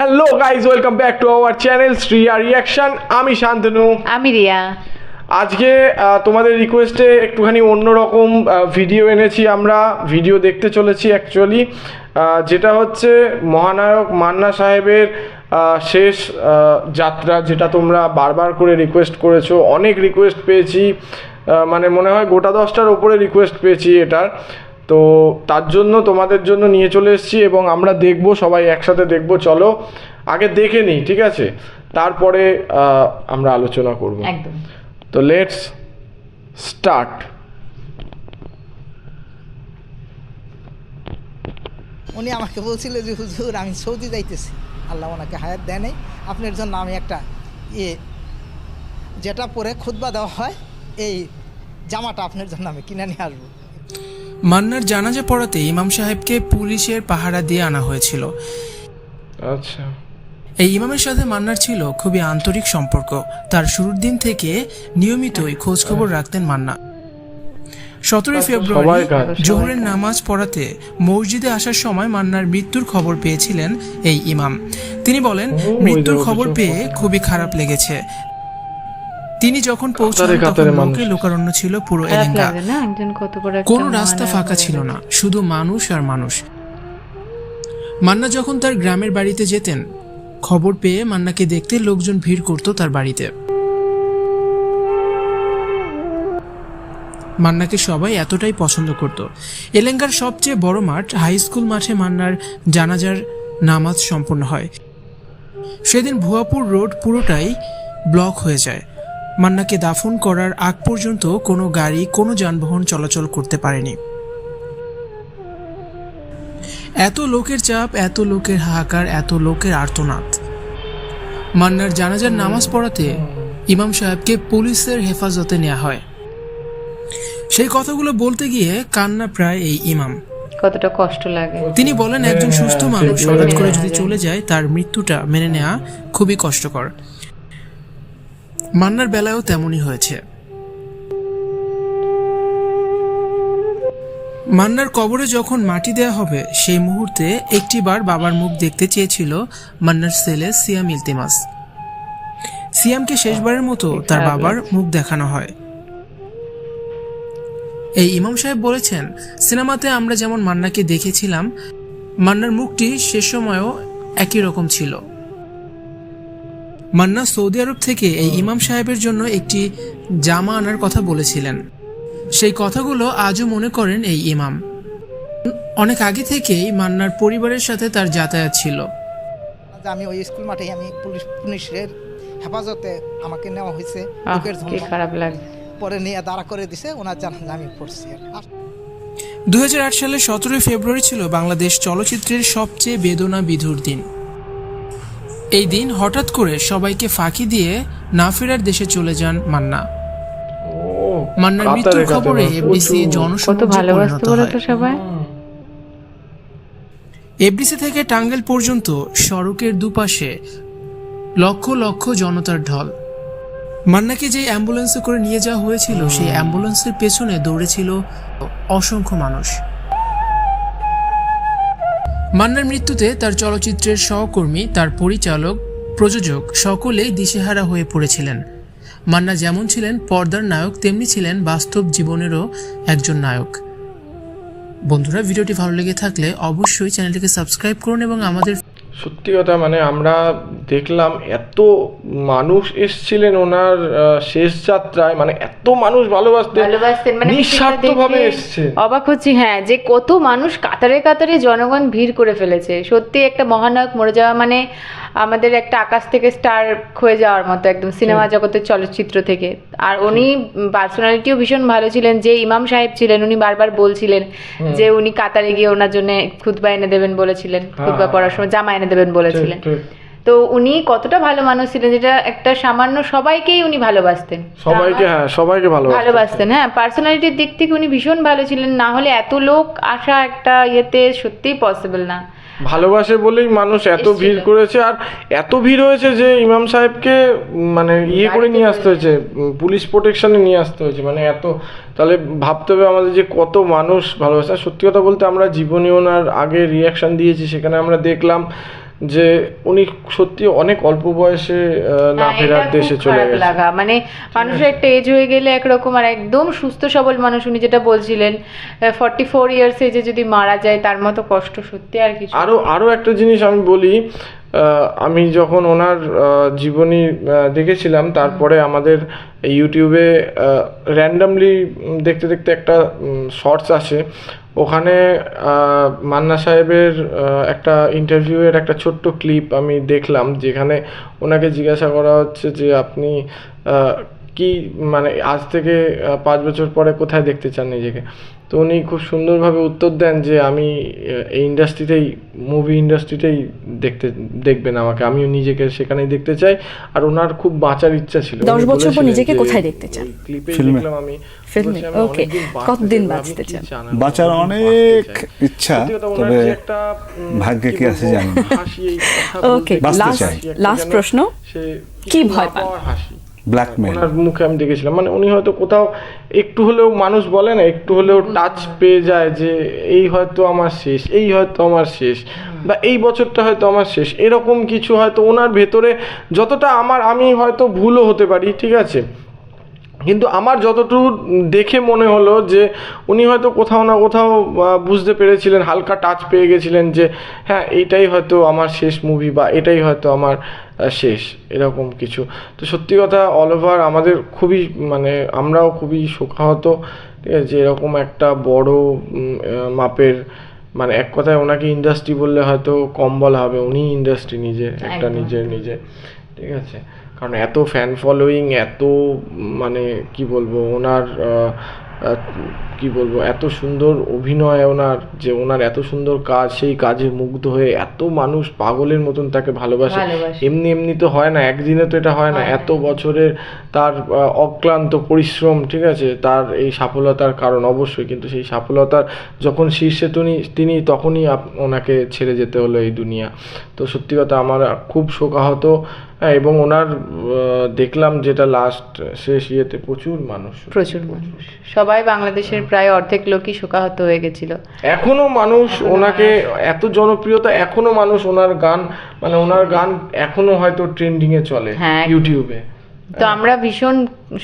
Hello guys welcome back to our channel Shriya reaction আমি শান্তনু। আমি রিয়া। আজকে তোমাদের রিকোয়েস্টে একটুখানি অন্যরকম ভিডিও এনেছি আমরা। ভিডিও দেখতে চলেছি অ্যাকচুয়ালি যেটা হচ্ছে মহানায়ক মান্না সাহেবের শেষ যাত্রা যেটা তোমরা বারবার করে রিকোয়েস্ট করেছ। অনেক রিকোয়েস্ট পেয়েছি। মানে মনে হয় গোটা দশটার ওপরে রিকোয়েস্ট পেয়েছি এটার। তো তার জন্য তোমাদের জন্য নিয়ে চলে এসেছি এবং আমরা দেখব সবাই একসাথে দেখব চলো আগে দেখে নিই ঠিক আছে? তারপরে আমরা আলোচনা করব। একদম। তো লেটস স্টার্ট উনি আমাকে বলছিল যে হুজুর আমি সৌদি যাইতেছি। আল্লাহ ওনাকে হায়াত দেয় নাই। আপনার জন্য আমি একটা ইয়ে যেটা পরে খুতবা দেওয়া হয় এই জামাটা আপনার জন্য আমি কিনে নিয়ে আসব। মান্নার জানাজা পড়াতে ইমাম সাহেবকে পুলিশের পাহারা দিয়ে আনা হয়েছিল। আচ্ছা। এই ইমামের সাথে মান্নার ছিল খুবই আন্তরিক সম্পর্ক। তার শুরুর দিন থেকে নিয়মিতই খোঁজ খবর রাখতেন মান্না। সতেরোই ফেব্রুয়ারি সবাইকার। জোহরের নামাজ পড়াতে মসজিদে আসার সময় মান্নার মৃত্যুর খবর পেয়েছিলেন এই ইমাম। তিনি বলেন মৃত্যুর খবর পেয়ে খুবই খারাপ লেগেছে। তিনি যখন পৌঁছান তখন লোকে লোকারণ্য ছিল পুরো একটা কোনো রাস্তা ফাঁকা ছিল না শুধু মানুষ আর মানুষ। মান্না যখন তার গ্রামের বাড়িতে যেতেন খবর পেয়ে মান্নাকে দেখতে লোকজন ভিড় করত তার বাড়িতে। মান্নাকে সবাই এতটাই পছন্দ করত। এলেঙ্গার সবচেয়ে বড় মাঠ হাই স্কুল মাঠে মান্নার জানাজার নামাজ সম্পন্ন হয়। সেদিন ভুয়াপুর রোড পুরোটাই ব্লক হয়ে যায়। মান্নাকে দাফন করার আগ পর্যন্ত কোনো গাড়ি কোনো যানবাহন চলাচল করতে পারেনি। এত লোকের চাপ এত লোকের হাহাকার এত লোকের আর্তনাদ। মান্নার জানাজার নামাজ পড়াতে ইমাম সাহেবকে পুলিশের হেফাজতে নেওয়া হয়। সেই কথাগুলো বলতে গিয়ে কান্না প্রায় এই ইমাম। কতটা কষ্ট লাগে। তিনি বলেন একজন সুস্থ মানুষ ঠিক হঠাৎ করে যদি চলে যায় তার মৃত্যুটা মেনে নেওয়া খুবই কষ্টকর। মান্নার বেলায়ও তেমনই হয়েছে। মান্নার কবরে যখন মাটি দেয়া হবে সেই মুহূর্তে একটিবার বাবার মুখ দেখতে চেয়েছিল মান্নার ছেলে সিয়াম ইলতিমাস। সিয়ামকে শেষবারের মতো তার বাবার মুখ দেখানো হয়। এই ইমাম সাহেব বলেছেন সিনেমাতে আমরা যেমন মান্নাকে দেখেছিলাম মান্নার মুখটি সে সময়ও একই রকম ছিল। মান্না সৌদি আরব থেকে এই ইমাম সাহেবের জন্য একটি জামা আনার কথা বলেছিলেন। সেই কথাগুলো আজও মনে করেন এই ইমাম। অনেক আগে থেকেই মান্নার পরিবারের সাথে তার যাতায়াত ছিল। আমি ওই স্কুল মাঠে আমি পুলিশ পুলিশের হেফাজতে আমাকে নেওয়া হয়েছে লোকের খারাপ লাগে পরে নিয়ে দাঁড়া করে দিছে ওনার জানাজা আমি পড়ছি দু সালের সতেরোই ফেব্রুয়ারি ছিল বাংলাদেশ চলচ্চিত্রের সবচেয়ে বেদনা বিধুর দিন। এই দিন হঠাৎ করে সবাইকে ফাঁকি দিয়ে না ফেরার দেশে চলে যান মান্না। মান্নার মৃত্যুর খবরে এফডিসি জনসমুদ্রে পরিণত হয়। এফডিসি থেকে টাঙ্গাইল পর্যন্ত সড়কের দুপাশে লক্ষ লক্ষ জনতার ঢল। মান্নাকে যে অ্যাম্বুলেন্সে করে নিয়ে যাওয়া হয়েছিল সেই অ্যাম্বুলেন্সের পেছনে দৌড়েছিল অসংখ্য মানুষ। মান্নার মৃত্যুতে তার চলচ্চিত্রের সহকর্মী, তার পরিচালক, প্রযোজক সকলেই দিশেহারা হয়ে পড়েছিলেন। মান্না যেমন ছিলেন পর্দার নায়ক, তেমনি ছিলেন বাস্তব জীবনেরও একজন নায়ক। বন্ধুরা, ভিডিওটি ভালো লেগে থাকলে অবশ্যই চ্যানেলটিকে সাবস্ক্রাইব করুন এবং আমাদের সত্যি কথা মানে আমরা দেখলাম এত মানুষ এসছিলেন ওনার শেষ যাত্রায় মানে এত মানুষ ভালোবাসতে ভালোবাসতেন মানে নিঃস্বার্থভাবে এসছে অবাক হচ্ছি হ্যাঁ যে কত মানুষ কাতারে কাতারে জনগণ ভিড় করে ফেলেছে। সত্যি একটা মহানায়ক মরে যাওয়া মানে আমাদের একটা আকাশ থেকে স্টার হয়ে যাওয়ার মতো একদম সিনেমা জগতের চলচ্চিত্র থেকে। আর উনি পার্সোনালিটিও ভীষণ ভালো ছিলেন যে ইমাম সাহেব ছিলেন উনি বারবার বলছিলেন যে উনি কাতারে গিয়ে ওনার জন্য খুতবা এনে দেবেন বলেছিলেন খুতবা হ্যাঁ। পড়ার সময় জামা এনে দেবেন বলেছিলেন। তো উনি কতটা ভালো মানুষ ছিলেন যেটা একটা সামান্য সবাইকেই উনি ভালোবাসতেন। সবাইকে হ্যাঁ সবাইকে ভালোবাসতেন। ভালোবাসতেন হ্যাঁ পার্সোনালিটির দিক থেকে উনি ভীষণ ভালো ছিলেন না হলে এত লোক আসা একটা ইয়েতে সত্যিই পসিবল না। ভালোবাসে বলেই মানুষ এত ভিড় করেছে আর এত ভিড় হয়েছে যে ইমাম সাহেবকে মানে ইয়ে করে নিয়ে আসতে হয়েছে পুলিশ প্রোটেকশনে নিয়ে আসতে হয়েছে মানে এত তাহলে ভাবতে হবে আমাদের যে কত মানুষ ভালোবাসে। সত্যি কথা বলতে আমরা জীবনী ওনার আগে রিয়াকশন দিয়েছি সেখানে আমরা দেখলাম যে উনি সত্যি অনেক অল্প বয়সে না হ্যাঁ, ফেরার দেশে চলে গেছে। লাগা। মানে মানুষের একটা এজ হয়ে গেলে একরকম আর একদম সুস্থ সবল মানুষ উনি যেটা বলছিলেন ফর্টি ফোর ইয়ার্স এজে যদি মারা যায় তার মতো কষ্ট সত্যি আর কিছু আরও আরও একটা জিনিস আমি বলি আমি যখন ওনার জীবনী দেখেছিলাম, তারপরে আমাদের ইউটিউবে র্যান্ডামলি দেখতে দেখতে একটা শর্টস আসে। ওখানে মান্না সাহেবের একটা ইন্টারভিউয়ের একটা ছোট্ট ক্লিপ আমি দেখলাম, যেখানে ওনাকে জিজ্ঞাসা করা হচ্ছে যে আপনি কি মানে আজ থেকে পাঁচ বছর পরে কোথায় দেখতে চান নিজেকে? তো উনি খুব সুন্দরভাবে উত্তর দেন যে আমি এই ইন্ডাস্ট্রিতেই মুভি ইন্ডাস্ট্রিতেই দেখতে দেখবেন আমাকে। আমিও নিজেকে সেখানেই দেখতে চাই। আর ওনার খুব বাঁচার ইচ্ছা ছিল। দশ বছর পর নিজেকে কোথায় দেখতে চান? দেখলাম আমি। ফিল্মে, বাঁচতে কতদিন চাই। বাঁচতে চান? বাঁচার অনেক ইচ্ছা ওনার তবে ভাগ্যে কি আছে জানি না। হাসি এই কথা ওকে লাস্ট লাস্ট প্রশ্ন কি ভয় পান? হাসি। ব্ল্যাকমেল ওনার মুখে আমি দেখেছিলাম। মানে উনি হয়তো কোথাও একটু হলেও মানুষ বলে না, একটু হলেও টাচ পেয়ে যায় যে, এই হয়তো আমার শেষ, এই হয়তো আমার শেষ, বা এই বছরটা হয়তো আমার শেষ। এরকম কিছু হয়তো ওনার ভেতরে যতটা আমার, আমি হয়তো ভুলও হতে পারি, ঠিক আছে? কিন্তু আমার যতটুকু দেখে মনে হলো যে উনি হয়তো কোথাও না কোথাও বুঝতে পেরেছিলেন, হালকা টাচ পেয়ে গেছিলেন যে হ্যাঁ এইটাই হয়তো আমার শেষ মুভি বা এটাই হয়তো আমার শেষ, এরকম কিছু। তো সত্যি কথা অল ওভার আমাদের খুবই মানে আমরাও খুবই শোকাহত, ঠিক আছে? যে এরকম একটা বড় মাপের মানে এক কথায় ওনাকে ইন্ডাস্ট্রি বললে হয়তো কম বলা হবে উনি ইন্ডাস্ট্রি নিজে একটা নিজের নিজে ঠিক আছে? কারণ এত ফ্যান ফলোয়িং এত মানে কি বলব ওনার কি বলব এত সুন্দর অভিনয় ওনার যে ওনার এত সুন্দর কাজ সেই কাজে মুগ্ধ হয়ে এত মানুষ পাগলের মতন তাকে ভালোবাসে। এমনি এমনি তো হয় না একদিনে তো এটা হয় না। এত বছরের তার অক্লান্ত পরিশ্রম ঠিক আছে? তার এই সফলতার কারণ অবশ্যই কিন্তু সেই সফলতার যখন শীর্ষে তিনি তিনি তখনই ওনাকে ছেড়ে যেতে হলো এই দুনিয়া। তো সত্যি কথা আমার খুব শোকাহত। হ্যাঁ, এবং ওনার দেখলাম যেটা লাস্ট শেষ ইয়েতে প্রচুর মানুষ। প্রচুর মানুষ। সবাই বাংলাদেশের প্রায় অর্ধেক লোকই শোকাহত হয়ে গেছিল। এখনও মানুষ ওনাকে এত জনপ্রিয়তা এখনও মানুষ ওনার গান মানে ওনার গান এখনও হয়তো ট্রেন্ডিং এ চলে হ্যাঁ। ইউটিউবে তো আমরা ভীষণ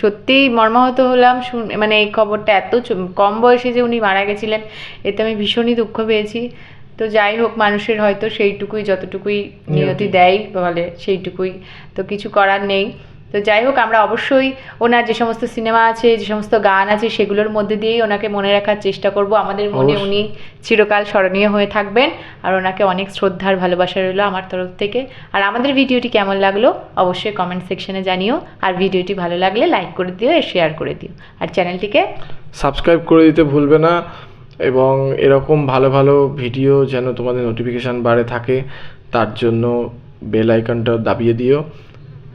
সত্যিই মর্মাহত হলাম মানে এই খবরটা এত কম বয়সে যে উনি মারা গেছিলেন এতে আমি ভীষণই দুঃখ পেয়েছি। তো যাই হোক মানুষের হয়তো সেইটুকুই যতটুকুই নিয়তি। দেয় বলে সেইটুকুই। তো কিছু করার নেই। তো যাই হোক আমরা অবশ্যই ওনার যে সমস্ত সিনেমা আছে যে সমস্ত গান আছে সেগুলোর মধ্যে দিয়েই ওনাকে মনে রাখার চেষ্টা করব। আমাদের মনে উনি চিরকাল স্মরণীয় হয়ে থাকবেন আর ওনাকে অনেক শ্রদ্ধার ভালোবাসা রইল আমার তরফ থেকে। আর আমাদের ভিডিওটি কেমন লাগল অবশ্যই কমেন্ট সেকশনে জানিও। আর ভিডিওটি ভালো লাগলে লাইক করে দিও আর শেয়ার করে দিও। আর চ্যানেলটিকে সাবস্ক্রাইব করে দিতে ভুলবে না এবং এরকম ভালো ভালো ভিডিও যেন তোমাদের নোটিফিকেশান বাড়ে থাকে তার জন্য বেল আইকনটা দাবিয়ে দিও।